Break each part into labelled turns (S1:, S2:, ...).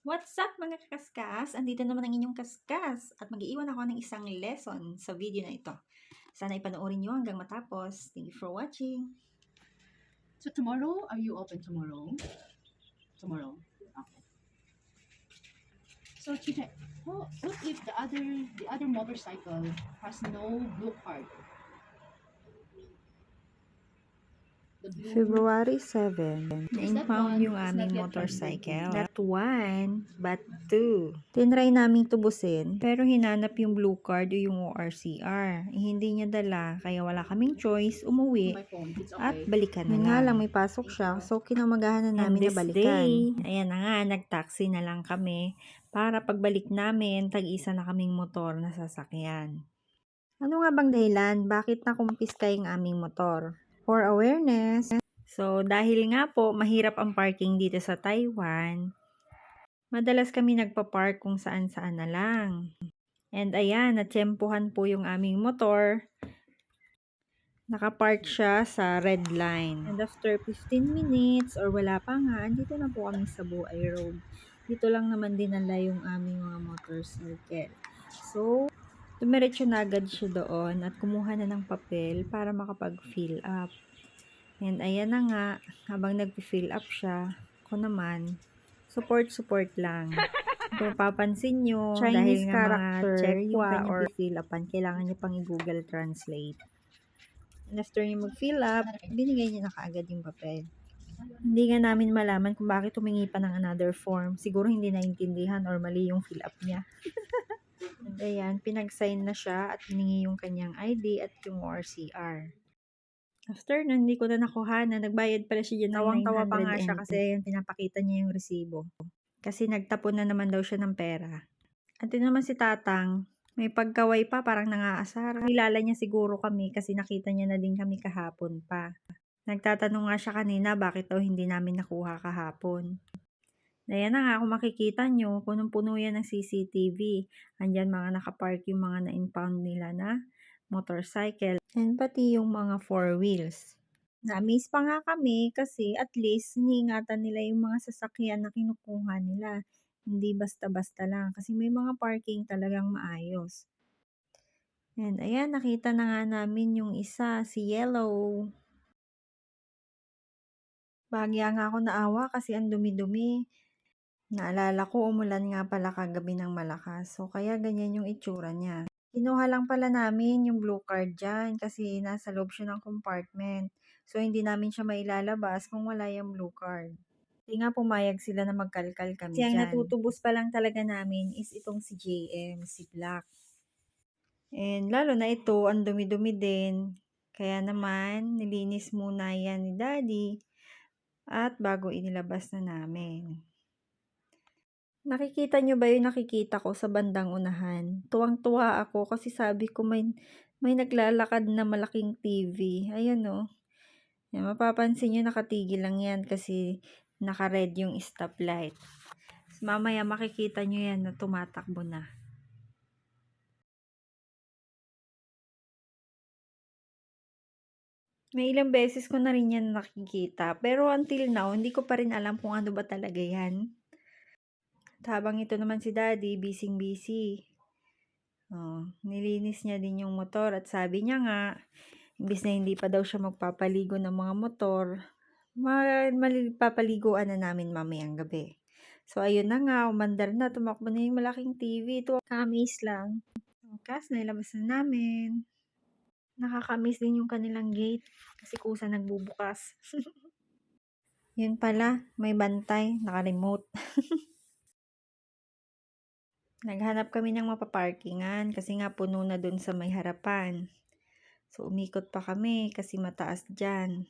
S1: What's up mga kaskas? Andito naman ang inyong kaskas at mag-iiwan ako ng isang lesson sa video na ito. Sana ipanoorin nyo hanggang matapos. Thank you for watching.
S2: So tomorrow, are you open tomorrow? Tomorrow. Okay. So what, what if the other the other motorcycle has no blue card? The blue
S1: February 7,
S2: Is that
S1: na-impound yung aming motorcycle. Not one, but two. Tinry naming tubusin, pero hinanap yung blue card o yung ORCR. Eh, hindi niya dala, kaya wala kaming choice, umuwi. At balikan na nga lang, may pasok siya. So, kinamagahan na namin na balikan. ayan na nga, nag-taxi na lang kami para pagbalik namin, tag-isa na kaming motor na sasakyan. Ano nga bang dahilan? Bakit nakumpiska yung aming motor? For awareness. So, dahil nga po, mahirap ang parking dito sa Taiwan, madalas kami nagpa-park kung saan-saan na lang. And ayan, natsempuhan po yung aming motor nakapark siya sa red line. And after 15 minutes or wala pa nga, andito na po kami sa Buay Road. Dito lang naman dinala yung aming mga motorcycle. So, dumiretso na agad siya doon at kumuha na ng papel para makapag-fill up. And ayan na nga, habang nag-fill up siya, ko naman, support-support lang. Kung papansin nyo,
S3: Chinese
S1: dahil nga
S3: character,
S1: mga
S3: yung
S1: or fill upan, kailangan nyo pang i-google translate. And after nyo mag-fill up, binigay nyo na kaagad yung papel. Hindi nga namin malaman kung bakit humingi pa ng another form. Siguro hindi naintindihan or mali yung fill up niya. Ayan, pinag-sign na siya at hiningi yung kanyang ID at yung ORCR. After nun, hindi ko na nakuha na nagbayad pala siya ng
S3: Tawang-tawa pa
S1: 900
S3: nga siya kasi
S1: Ayan, pinapakita niya yung resibo. Kasi nagtapon na naman daw siya ng pera. At yun naman si Tatang, may pagkaway pa, parang nangaasar. Kilala niya siguro kami kasi nakita niya na din kami kahapon pa. Nagtatanong nga siya kanina bakit daw hindi namin nakuha kahapon. Ayan na nga, kung makikita nyo, punong-puno yan ng CCTV. Andyan mga nakapark yung mga na-impound nila na motorcycle. And pati yung mga four wheels. Na-miss pa nga kami kasi at least iniingatan nila yung mga sasakyan na kinukuha nila. Hindi basta-basta lang kasi may mga parking talagang maayos. And ayan, nakita na nga namin yung isa, si Yellow. Bagya nga ako naawa kasi ang dumi-dumi. Naalala ko, umulan nga pala kagabi ng malakas. So, kaya ganyan yung itsura niya. Kinuha lang pala namin yung blue card dyan kasi nasa loob siya ng compartment. So, hindi namin siya mailalabas kung wala yung blue card. Hindi nga pumayag sila na magkalkal kami
S3: Kasi ang
S1: dyan. natutubos pa lang talaga namin is itong si JM, si Black. And lalo na ito, ang dumi-dumi din. Kaya naman, nilinis muna yan ni Daddy. At bago inilabas na namin. Nakikita nyo ba yung nakikita ko sa bandang unahan? Tuwang-tuwa ako kasi sabi ko may, may naglalakad na malaking TV. Ayan o. Yan, mapapansin nyo nakatigil lang yan kasi naka-red yung stoplight. Mamaya makikita nyo yan na tumatakbo na. May ilang beses ko na rin yan nakikita. Pero until now, hindi ko pa rin alam kung ano ba talaga yan. At habang ito naman si daddy, busy-busy. Oh, nilinis niya din yung motor at sabi niya nga, imbis na hindi pa daw siya magpapaligo ng mga motor, ma- malipapaliguan na namin mamayang gabi. So, ayun na nga, umandar na, tumakbo na yung malaking TV. Ito, kamis lang. Kas, nailabas na namin. Nakakamiss din yung kanilang gate kasi kusa nagbubukas. Yun pala, may bantay, naka-remote. Naghanap kami ng mapaparkingan kasi nga puno na dun sa may harapan. So, umikot pa kami kasi mataas dyan.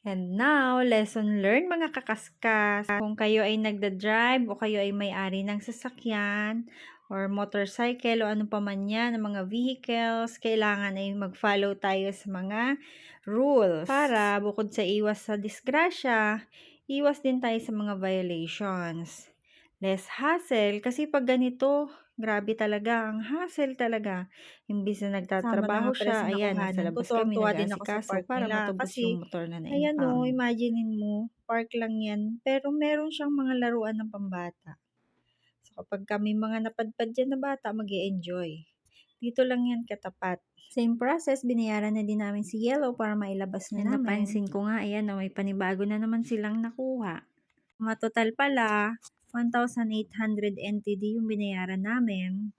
S1: And now, lesson learned mga kakaskas. Kung kayo ay nagda-drive o kayo ay may-ari ng sasakyan or motorcycle o ano pa man yan, ng mga vehicles, kailangan ay mag-follow tayo sa mga rules. Para bukod sa iwas sa disgrasya, iwas din tayo sa mga violations. Less hassle kasi pag ganito,
S3: Grabe talaga, ang hassle talaga. Imbis na nagtatrabaho
S1: Tama na
S3: siya, ayan, nasa
S1: ko.
S3: labas kami nag-aasikaso para
S1: nila
S3: matubos
S1: kasi
S3: yung motor na
S1: Ayan o, imaginein mo, park lang yan, pero meron siyang mga laruan ng pambata. So kapag kami mga napadpad dyan na bata, mag enjoy Dito lang yan katapat. Same process, binayaran na din namin si Yellow para mailabas na namin.
S3: napansin ko nga, ayan, oh, may panibago na naman silang nakuha.
S1: Matotal pala, 1,800 NTD yung binayaran namin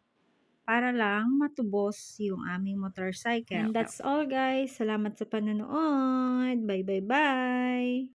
S1: para lang matubos yung aming motorcycle.
S3: And that's all guys. Salamat sa panonood. Bye bye bye.